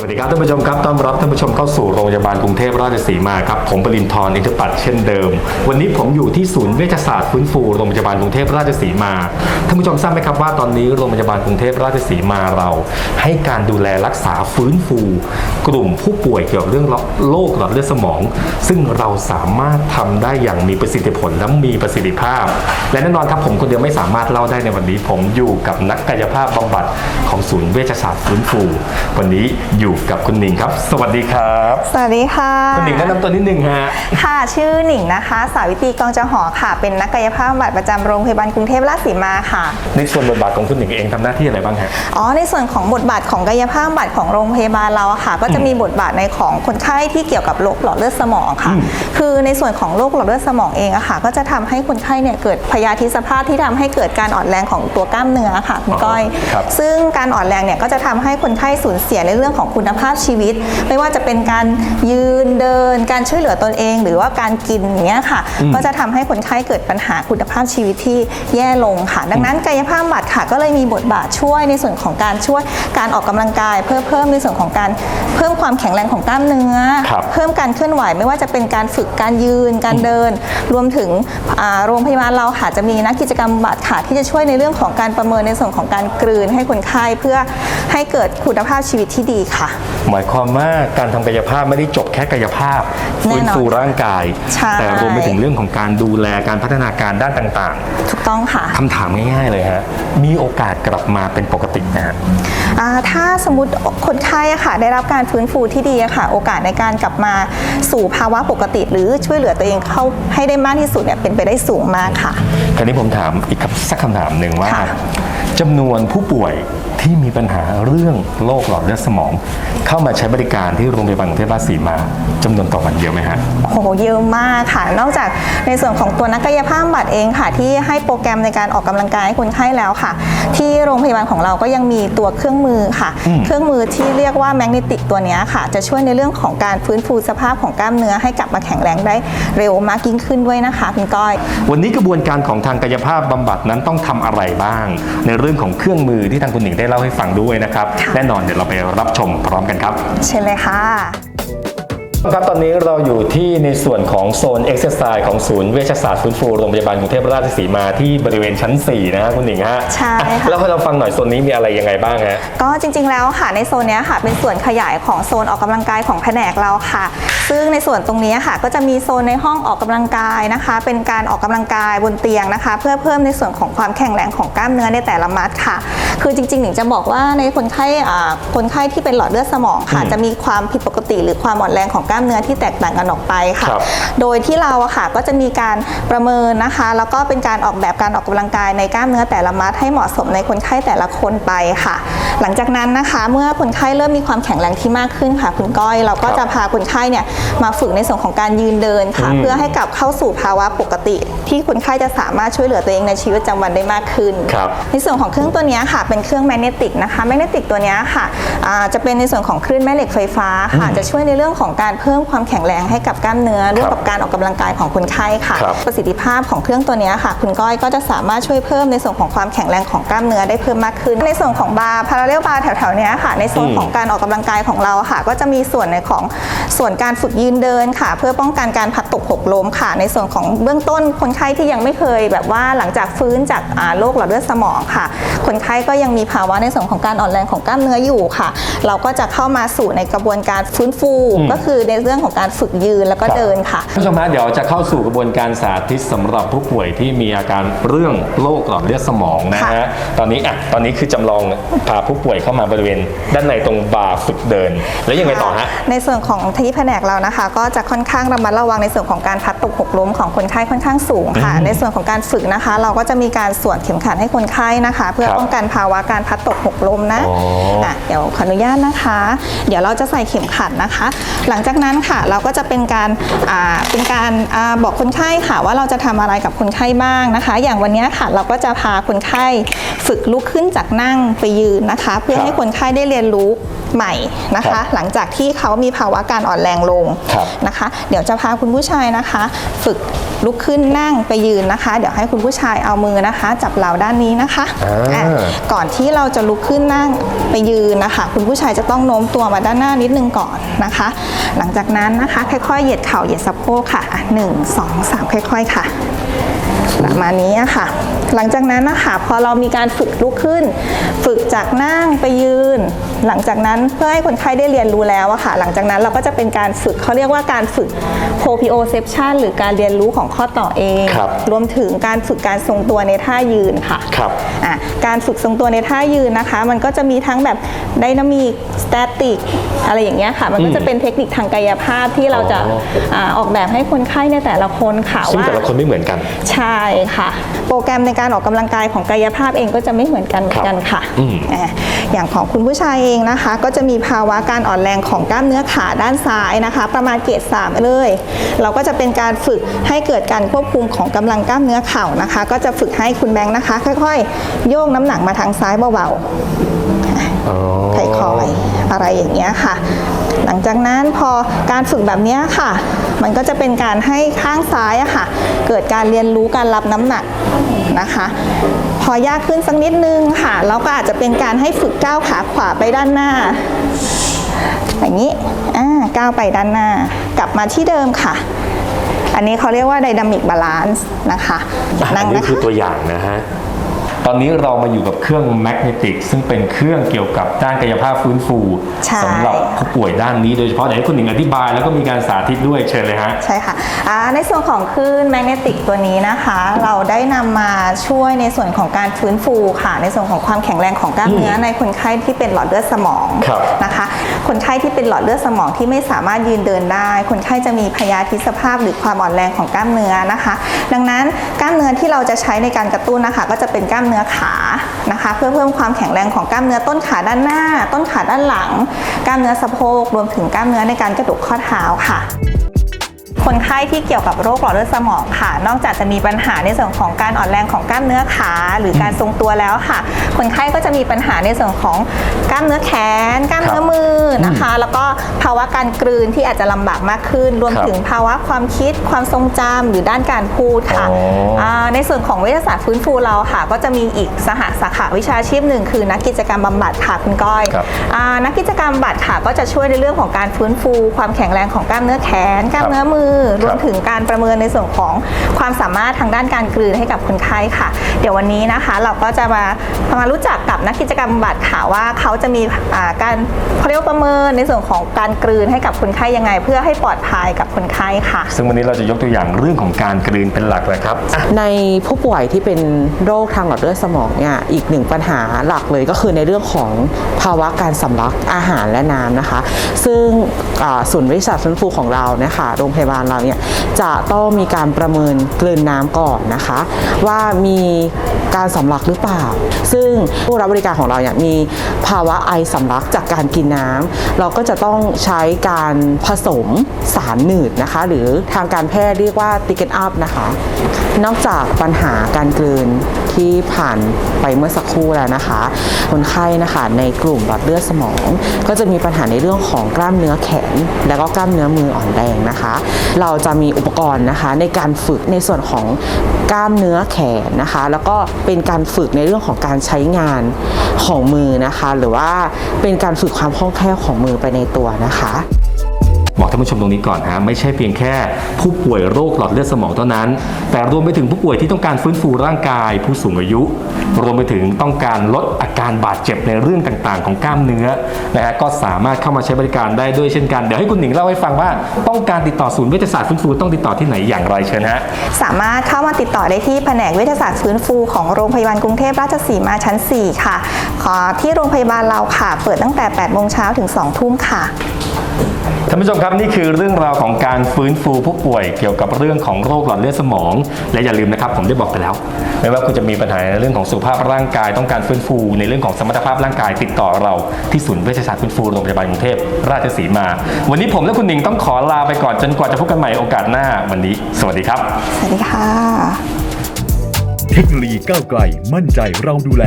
สวัสดีครับท่านผู้ชมครับต้อนรับท่านผู้ชมเข้าสู่โรงพยาบาลกรุงเทพราชสีมาครับผมปรินทร์อินทปัตย์เช่นเดิม วันนี้ผมอยู่ที่ศูนย์เวชศาสตร์ฟื้นฟูโรงพยาบาลกรุงเทพราชสีมาท่านผู้ชมทราบไหมครับว่าตอนนี้โรงพยาบาลกรุงเทพราชสีมาเรา ให้การดูแลรักษาฟื้นฟู กลุ่มผู้ป่วยเกี่ยวกับเรื่องโรคหลอดเลือดสมอง ซึ่งเราสามารถทำได้อย่างมีประสิทธิผลและมีประสิทธิภาพ และแน่นอนครับผมคนเดียวไม่สามารถเล่าได้ในวันนี้ ผมอยู่กับนักกายภาพบำบัดของศูนย์เวชศาสตร์ฟื้นฟู วันนี้อยู่กับคุณหนิงครับ สวัสดีครับ สวัสดีค่ะ คุณหนิงแนะนำตัวนิดนึงฮะ ค่ะ ชื่อหนิงนะคะ สาวิตรีกองจหอค่ะ เป็นนักกายภาพบำบัดประจำโรงพยาบาลกรุงเทพราชสีมาค่ะ ในส่วนบทบาทของคุณหนิงเองทำหน้าที่อะไรบ้างฮะ อ๋อ ในส่วนของบทบาทของกายภาพบำบัดของโรงพยาบาลเราอะค่ะ ก็จะมีบทบาทในของคนไข้ที่เกี่ยวกับโรคหลอดเลือดสมองค่ะ คือในส่วนของโรคหลอดเลือดสมองเองอะค่ะ ก็จะทำให้คนไข้เนี่ยเกิดพยาธิสภาพที่ทำให้เกิดการอ่อนแรงของตัวกล้ามเนื้อค่ะคุณก้อย ครับ ซึ่งการอ่อนแรงเนี่ยก็จะทำให้คนไข้สูญเสียในเรื่องของคุณภาพชีวิต ไม่ว่าจะเป็นการยืนเดิน การช่วยเหลือตนเอง หรือว่าการกินอย่างเงี้ยค่ะ ก็จะทำให้คนไข้เกิดปัญหาคุณภาพชีวิตที่แย่ลงค่ะ ดังนั้นกายภาพบำบัดค่ะ ก็เลยมีบทบาทช่วยในส่วนของการช่วยการออกกำลังกาย เพื่อเพิ่มในส่วนของการเพิ่มความแข็งแรงของกล้ามเนื้อครับเพิ่มการเคลื่อนไหวไม่ว่าจะเป็นการฝึกการยืนการเดิน รวมถึงอ่าโรงพยาบาลเราค่ะจะมีนักกิจกรรมบำบัดค่ะที่จะช่วยในเรื่องของการประเมินในส่วนของการกลืนให้คนไข้เพื่อให้เกิดคุณภาพชีวิตที่ดีค่ะ หมายความว่าการทำกายภาพไม่ได้จบแค่กายภาพแน่ฟื้นนอนฟูร่างกายใช่แต่รวมไปถึงเรื่องของการดูแลการพัฒนาการด้านต่างถูกต้องค่ะๆคำถามง่ายๆเลยฮะมีโอกาสกลับมาเป็นปกตินะฮะอ่า ถ้าสมมติคนไข้อะค่ะได้รับการฟื้นฟูที่ดีอะค่ะ โอกาสในการกลับมาสู่ภาวะปกติ หรือช่วยเหลือตัวเองเข้าให้ได้มากที่สุดเนี่ยเป็นไปได้สูงมากค่ะ คราวนี้ผมถามอีกครับสักคำถามหนึ่งว่าค่ะจำนวนผู้ป่วยที่มีปัญหาเรื่องโรคหลอดเลือดสมอง เข้ามาใช้บริการที่โรงพยาบาลกรุงเทพราชสีมาจำนวนต่อวันเยอะไหมฮะโอ้โหเยอะมากค่ะ นอกจากในส่วนของตัวนักกายภาพบำบัดเองค่ะ ที่ให้โปรแกรมในการออกกำลังกายให้คนไข้แล้วค่ะ ที่โรงพยาบาลของเราก็ยังมีตัวเครื่องมือค่ะ เครื่องมือที่เรียกว่าแมกเนติกตัวเนี้ยค่ะ จะช่วยในเรื่องของการฟื้นฟูสภาพของกล้ามเนื้อให้กลับมาแข็งแรงได้เร็วมากยิ่งขึ้นด้วยนะคะคุณก้อย วันนี้กระบวนการของทางกายภาพบำบัดนั้นต้องทำอะไรบ้าง ในเรื่องของเครื่องมือที่ทางคุณหนิงได้เล่าให้ฟังด้วยนะครับ แน่นอนเดี๋ยวเราไปรับชมพร้อมกันครับ เช่นเลยค่ะ ครับตอนนี้เราอยู่ที่ในส่วนของโซนเอ็กซ์ไซส์ของศูนย์เวชศาสตร์ฟื้นฟูโรงพยาบาลกรุงเทพราชสีมาที่บริเวณชั้น 4 นะฮะคุณหนิงฮะใช่ค่ะอ่แล้วให้เราฟังหน่อยโซนนี้มีอะไรยังไงบ้างฮะก็จริง ๆ แล้วค่ะในโซนเนี้ยค่ะเป็นส่วนขยายของโซนออกกำลังกายของแผนกเราค่ะ ซึ่งในส่วนตรงนี้ค่ะ ก็จะมีโซนในห้องออกกำลังกายนะคะ เป็นการออกกำลังกายบนเตียงนะคะ เพื่อเพิ่มในส่วนของความแข็งแรงของกล้ามเนื้อในแต่ละมัดค่ะ คือจริงๆหนิงจะบอกว่าในคนไข้อ่าคนไข้ที่เป็นหลอดเลือดสมองค่ะอืมจะมีความผิดปกติ หรือความอ่อนแรงของกล้ามเนื้อที่แตกต่างกันออกไปค่ะ ครับ โดยที่เราอะค่ะก็จะมีการประเมินนะคะ แล้วก็เป็นการออกแบบการออกกำลังกายในกล้ามเนื้อแต่ละมัดให้เหมาะสมในคนไข้แต่ละคนไปค่ะ หลังจากนั้นนะคะ เมื่อคนไข้เริ่มมีความแข็งแรงที่มากขึ้นค่ะ คุณก้อยเราก็จะพาคนไข้เนี่ยมาฝึกในส่วนของการยืนเดินค่ะ อืม เพื่อให้กลับเข้าสู่ภาวะปกติ ที่คนไข้จะสามารถช่วยเหลือตัวเองในชีวิตประจำวันได้มากขึ้น ครับ ในส่วนของเครื่องตัวเนี้ยค่ะ เป็นเครื่องแมกเนติกนะคะแมกเนติกตัวเนี้ยค่ะอ่าจะเป็นในส่วนของคลื่นแม่เหล็กไฟฟ้าค่ะ จะช่วยในเรื่องของการเพิ่มความแข็งแรงให้กับกล้ามเนื้อร่วมกับการออกกำลังกายของคนไข้ค่ะครับประสิทธิภาพของเครื่องตัวเนี้ยค่ะ คุณก้อยก็จะสามารถช่วยเพิ่มในส่วนของความแข็งแรงของกล้ามเนื้อได้เพิ่มมากขึ้น ในส่วนของบาร์พาราเรลบาร์แถวๆเนี้ยค่ะ ในส่วนของการออกกำลังกายของเราค่ะ ก็จะมีส่วนในของส่วนการฝึกยืนเดินค่ะ เพื่อป้องกันการพัดตกหกล้มค่ะ ในส่วนของเบื้องต้นคนไข้ที่ยังไม่เคย แบบว่าหลังจากฟื้นจากอ่าโรคหลอดเลือดสมองค่ะ คนไข้ก็ยังมีภาวะในส่วนของการอ่อนแรงของกล้ามเนื้ออยู่ค่ะ เราก็จะเข้ามาสู่ในกระบวนการฟื้นฟูอืมก็คือในเรื่องของการฝึกยืนแล้วก็เดินค่ะท่านผู้ชมฮะเดี๋ยวจะเข้าสู่กระบวนการสาธิตสำหรับผู้ป่วยที่มีอาการเรื่องโรคหลอดเลือดสมองนะฮะค่ะตอนนี้อะตอนนี้คือจำลองพาผู้ป่วยเข้ามาบริเวณ ด้านในตรงบาร์ฝึกเดิน แล้วยังไงต่อฮะในส่วนของที่แผนกเรานะคะ ก็จะค่อนข้างระมัดระวังในส่วนของการพัดตกหกล้มของคนไข้ค่อนข้างสูงค่ะอืมในส่วนของการฝึกนะคะ เราก็จะมีการสวมเข็มขัดให้คนไข้นะคะ เพื่อครับป้องกันภาวะการพัดตกหกล้มนะอ๋ออะเดี๋ยวขออนุญาตนะคะ เดี๋ยวเราจะใส่เข็มขัดนะคะ หลังจากนั้นค่ะเราก็จะเป็นการเป็นการอบอกคนไข้ค่ะว่าเราจะทำอะไรกับคนไข้บ้างนะคะ อย่างวันนี้ค่ะเราก็จะพาคนไข้ฝึกลุกขึ้นจากนั่งไปยืนนะคะ เพื่อให้คนไข้ได้เรียนรู้ ใหม่นะครัคะบหลังจากที่เขามีภาวะการอ่อนแรงลงครับนะคะ เดี๋ยวจะพาคุณผู้ชายนะคะ ฝึกลุกขึ้นนั่งไปยืนนะคะ เดี๋ยวให้คุณผู้ชายเอามือนะคะ จับเหลาด้านนี้นะคะอ่าอะก่อนที่เราจะลุกขึ้นนั่งไปยืนนะคะ คุณผู้ชายจะต้องโน้มตัวมาด้านหน้านิดนึงก่อนนะคะ หลังจากนั้นนะคะค่อยๆเหยียดเข่าเหยียดสะโพกค่ะอะหนึ่งสองสามค่อย ๆค่ะประมาณนี้อะค่ะ หลังจากนั้นนะคะพอเรามีการฝึกลุกขึ้น ฝึกจากนั่งไปยืน หลังจากนั้นเพื่อให้คนไข้ได้เรียนรู้แล้วอะค่ะ หลังจากนั้นเราก็จะเป็นการฝึกเขาเรียกว่าการฝึก proprioception หรือการเรียนรู้ของข้อต่อเอง ครับรวมถึงการฝึกการทรงตัวในท่ายืนค่ะครับอะ การฝึกทรงตัวในท่ายืนนะคะ มันก็จะมีทั้งแบบไดนามิกสแตติกอะไรอย่างเงี้ยค่ะ มันก็จะเป็นเทคนิคทางกายภาพที่เราจะอ๋ออ่าออกแบบให้คนไข้ในแต่ละคนค่ะซึ่งว่าแต่ละคนไม่เหมือนกัน ใช่ค่ะ โปรแกรมในการออกกำลังกายของกายภาพเองก็จะไม่เหมือนกันเหมือนกันค่ะอืมอ่าอย่างของคุณผู้ชายเองนะคะ ก็จะมีภาวะการอ่อนแรงของกล้ามเนื้อขาด้านซ้ายนะคะ ประมาณเกรด3เลย เราก็จะเป็นการฝึกให้เกิดการควบคุมของกำลังกล้ามเนื้อเข่านะคะ ก็จะฝึกให้คุณแบงค์นะคะ ค่อยๆ โยกน้ำหนักมาทางซ้ายเบาๆอ๋อค่อยๆอะไรอย่างเงี้ยค่ะ หลังจากนั้นพอการฝึกแบบเนี้ยค่ะ มันก็จะเป็นการให้ข้างซ้ายอะค่ะ เกิดการเรียนรู้การรับน้ำหนักนะคะ พอยากขึ้นสักนิดนึงค่ะเราก็อาจจะเป็นการให้ฝึกก้าวขาขวาไปด้านหน้าอย่างนี้อ่าก้าวไปด้านหน้า กลับมาที่เดิมค่ะ อันนี้เขาเรียกว่าไดนามิกบาลานซ์นะคะอันั่นงนี้นะคือคะตัวอย่างนะฮะ ตอนนี้เรามาอยู่กับเครื่องแมกเนติกซึ่งเป็นเครื่องเกี่ยวกับด้านกายภาพฟื้นฟูใช่ สำหรับผู้ป่วยด้านนี้โดยเฉพาะเดี๋ยวให้คุณหนิงอธิบายแล้วก็มีการสาธิตด้วยเชิญเลยฮะ ใช่ค่ะอ่าในส่วนของคลื่นแมกเนติกตัวนี้นะคะ เราได้นำมาช่วยในส่วนของการฟื้นฟูค่ะ ในส่วนของความแข็งแรงของกล้ามเนื้อในคนไข้ที่เป็นหลอดเลือดสมองครับนะคะ คนไข้ที่เป็นหลอดเลือดสมองที่ไม่สามารถยืนเดินได้ คนไข้จะมีพยาธิสภาพหรือความอ่อนแรงของกล้ามเนื้อนะคะ ดังนั้นกล้ามเนื้อที่เราจะใช้ในการกระตุ้นนะคะ ก็จะเป็นกล้ามเนื้อขานะคะเพื่อเพิ่มความแข็งแรงของกล้ามเนื้อต้นขาด้านหน้า ต้นขาด้านหลัง กล้ามเนื้อสะโพกรวมถึงกล้ามเนื้อในการกระดูกข้อเท้าค่ะ คนไข้ที่เกี่ยวกับโรคหลอดเลือดสมองค่ะ นอกจากจะมีปัญหาในส่วนของการอ่อนแรงของกล้ามเนื้อขาหรือการทรงตัวแล้วค่ะ คนไข้ก็จะมีปัญหาในส่วนของกล้ามเนื้อแขน กล้ามเนื้อมือนะคะ แล้วก็ภาวะการกลืนที่อาจจะลำบากมากขึ้น รวมครับถึงภาวะความคิดความทรงจำหรือด้านการพูดค่ะอ๋ออ่าในส่วนของวิทยาศาสตร์ฟื้นฟูเราค่ะ ก็จะมีอีกสหสาขาวิชาชีพหนึ่งคือนักกิจกรรมบำบัดค่ะคุณก้อยครับอ่านักกิจกรรมบำบัดค่ะก็จะช่วยในเรื่องของการฟื้นฟู ความแข็งแรงของกล้ามเนื้อแขน กล้ามเนื้อมือรวมถึงการประเมินในส่วนของความสามารถทางด้านการกลืนให้กับคนไข้ค่ะ เดี๋ยววันนี้นะคะ เราก็จะมามารู้จักกับนักกิจกรรมบำบัดค่ะว่าเขาจะมีอ่าการเขาเรียกว่าประเมินในส่วนของการกลืนให้กับคนไข้ยังไง เพื่อให้ปลอดภัยกับคนไข้ค่ะ ซึ่งวันนี้เราจะยกตัวอย่างเรื่องของการกลืนเป็นหลักเลยครับอะในผู้ป่วยที่เป็นโรคทางหลอดเลือดสมองเนี่ยอีกหนึ่งปัญหาหลักเลยก็คือในเรื่องของภาวะการสำลักอาหารและน้ำนะคะ ซึ่งอ่าศูนย์วิทยาศาสตร์ฟื้นฟูของเราเนี่ยค่ะโรงพยาบาลเราเนี่ยจะต้องมีการประเมินกลืนน้ำก่อนนะคะ ว่ามีการสำลักหรือเปล่า ซึ่งผู้รับบริการของเราเนี่ยมีภาวะไอสำลักจากการกินน้ำเราก็จะต้องใช้การผสมสารหนืดนะคะ หรือทางการแพทย์เรียกว่าติเกนอัพนะคะ นอกจากปัญหาการกลืนที่ผ่านไปเมื่อสักครู่แล้วนะคะ คนไข้นะคะในกลุ่มหลอดเลือดสมอง ก็จะมีปัญหาในเรื่องของกล้ามเนื้อแขน แล้วก็กล้ามเนื้อมืออ่อนแรงนะคะเราจะมีอุปกรณ์นะคะในการฝึกในส่วนของกล้ามเนื้อแขนนะคะ แล้วก็เป็นการฝึกในเรื่องของการใช้งานของมือนะคะ หรือว่าเป็นการฝึกความคล่องแคล่วของมือไปในตัวนะคะ บอกท่านผู้ชมตรงนี้ก่อนฮะไม่ใช่เพียงแค่ผู้ป่วยโรคหลอดเลือดสมองเท่านั้น แต่รวมไปถึงผู้ป่วยที่ต้องการฟื้นฟูร่างกาย ผู้สูงอายุ รวมไปถึงต้องการลดอาการบาดเจ็บในเรื่องต่างๆ ของกล้ามเนื้อนะฮะก็สามารถเข้ามาใช้บริการได้ด้วยเช่นกัน เดี๋ยวให้คุณหนิงเล่าให้ฟังว่าต้องการติดต่อศูนย์เวชศาสตร์ฟื้นฟูต้องติดต่อที่ไหนอย่างไรเชิญฮะสามารถเข้ามาติดต่อได้ที่แผนกวิทยาศาสตร์ฟื้นฟูของโรงพยาบาลกรุงเทพราชสีมาชั้น 4 ค่ะขอที่โรงพยาบาลเราค่ะ เปิดตั้งแต่8โมงเช้าถึง2ทุ่มค่ะ ท่านผู้ชมครับนี่คือเรื่องราวของการฟื้นฟูผู้ป่วยเกี่ยวกับเรื่องของโรคหลอดเลือดสมอง และอย่าลืมนะครับผมได้บอกไปแล้ว ไม่ว่าคุณจะมีปัญหาในเรื่องของสุขภาพร่างกายต้องการฟื้นฟู ในเรื่องของสมรรถภาพร่างกายติดต่อเราที่ศูนย์เวชศาสตร์ฟื้นฟูโรงพยาบาลกรุงเทพราชสีมา วันนี้ผมและคุณหนิงต้องขอลาไปก่อนจนกว่าจะพบกันใหม่โอกาสหน้าวันนี้ สวัสดีครับ สวัสดีค่ะ เทคโนโลยีก้าวไกลมั่นใจเราดูแล